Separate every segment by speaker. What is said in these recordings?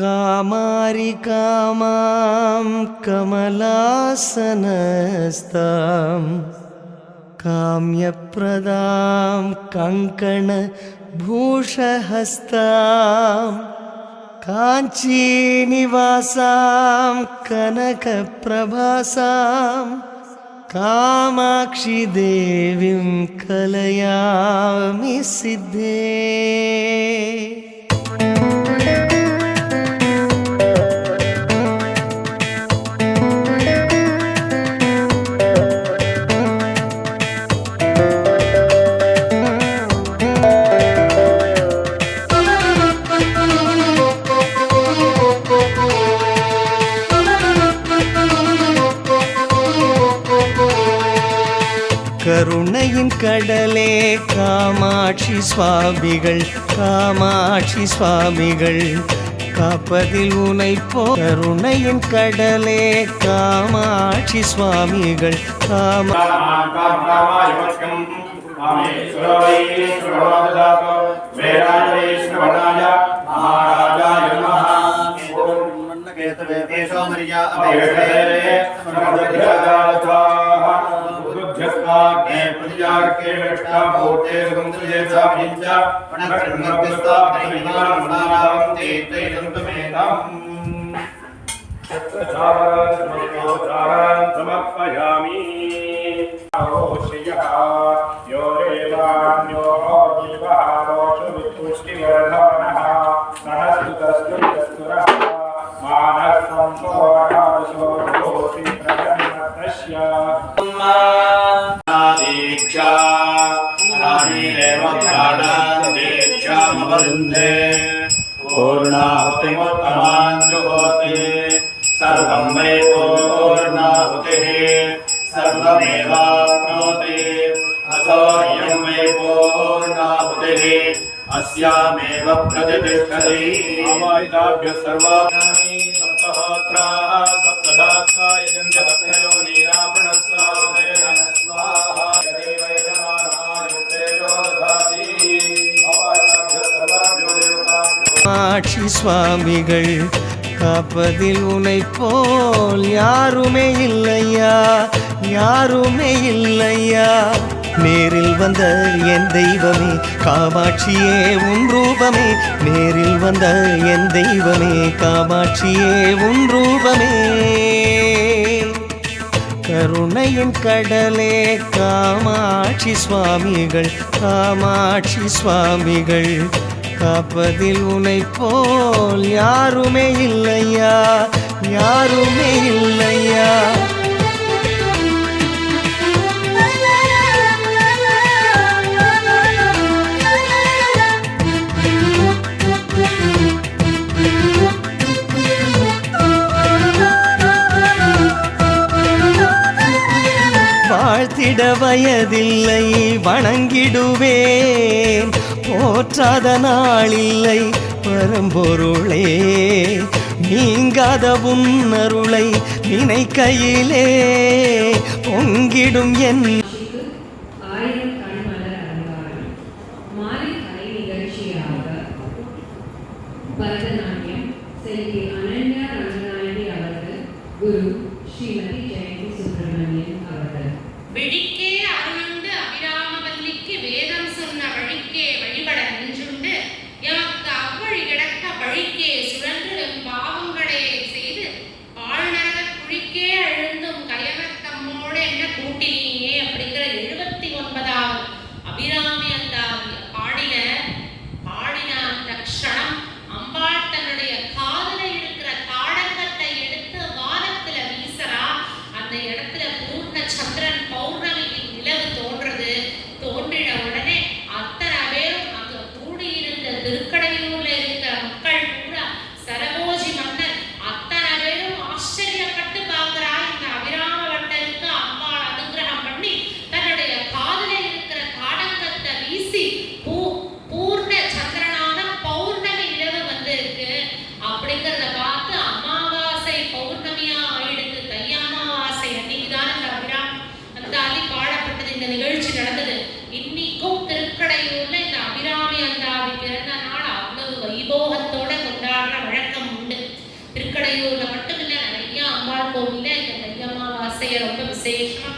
Speaker 1: कामारि कामां कमलासनस्तां काम्यप्रदां कङ्कणभूषहस्तां काञ्चीनिवासां कनकप्रभासां कामाक्षि देवीं कलयामि सिद्धे கருணையின் கடலே காமாட்சி சுவாமிகள் காமாட்சி சுவாமிகள் காப்பதில் உனை கருணையின் கடலே காமாட்சி சுவாமிகள்
Speaker 2: காமாட்சி ने प्रतियार के रक्षा भूते संतुजे
Speaker 3: साभिंच प्रणक्तिस्ता प्रतिमान मनारावंते ते संतमेतम समर्पयामि। योषयः योरे सर्वमेवाप्नोति अथोऽयं मे पूर्णाहुतिः। अस्यामेव प्रतिष्ठति
Speaker 2: अमायिताभ्यः सर्वाभ्यानि सप्तहोत्राः सप्तधात्वा यजन्त्यभक्तयो नीरापणस्वादेन स्वाहा
Speaker 1: देवैरमानायुक्तेजो காப்பதில் உனை போல் யாருமே இல்லையா? யாருமே இல்லையா? நேரில் வந்த என் தெய்வமே காமாட்சியே உன் ரூபமே. நேரில் வந்த என் தெய்வமே காமாட்சியே உன் ரூபமே. கருணையின் கடலே காமாட்சி சுவாமிகள் காமாட்சி சுவாமிகள். காப்பதில் உனை போல் யாருமே இல்லையா? யாருமே இல்லையா? வாழ்த்திட வயதில்லை வணங்கிடுவேன். போற்றாத நாளில்லை பரம்பொருளே. நீங்காத உன்னருளை நினைக்கையிலே பொங்கிடும் என்
Speaker 4: நிகழ்ச்சி நடந்தது. இன்னைக்கும் திருக்கடையூர்ல இந்த அபிராமி
Speaker 5: அந்தாவி பிறந்த நாள் அவ்வளவு வைபோகத்தோட கொண்டாடுற வழக்கம் உண்டு. திருக்கடையூர்ல மட்டும் இல்லை நிறைய அம்பாள் கோவில்ல இந்த தையம்மாவாசையை ரொம்ப விசேஷமா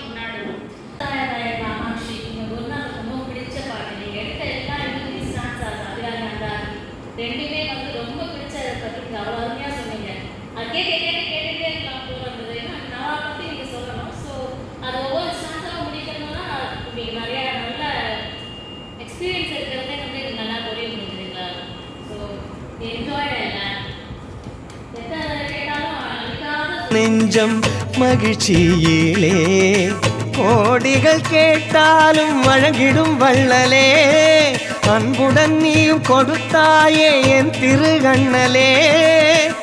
Speaker 1: நெஞ்சம் மகிழ்ச்சியிலே. கோடிகள் கேட்டாலும் வழங்கிடும் வள்ளலே. அன்புடன் நீயும் கொடுத்தாயே என் திருகண்ணலே.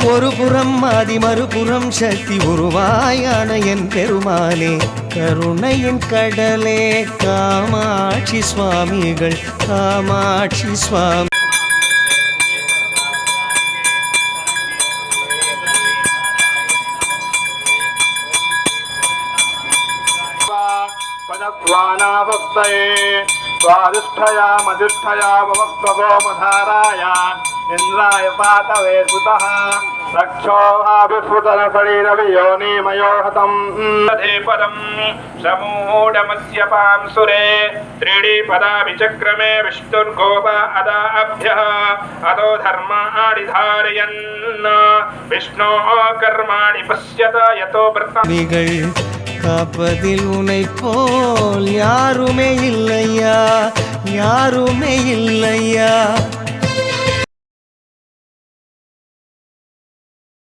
Speaker 1: ஒரு புறம் மாதி மறுபுறம் சக்தி உருவாயான என் பெருமானே கருணையின் கடலே காமாட்சி சுவாமிகள் காமாட்சி சுவாமி
Speaker 2: प्रवर्तये स्वादिष्ठयामधिष्ठया भवत्वगोमधाराय इन्द्राय पातवे सुतः रक्षोभाविस्फुटनशरीरवियोनिमयो हतम् पदम् समूढमस्य पांसुरे त्रीणि पदाभि चक्रमे विष्णुर्गोप अदाभ्यः अतो धर्माणि धारयन् विष्णोः कर्माणि पश्यत यतो
Speaker 1: व्रता காப்பதில் உனை போல் யாருமே இல்லையா? யாருமே இல்லையா?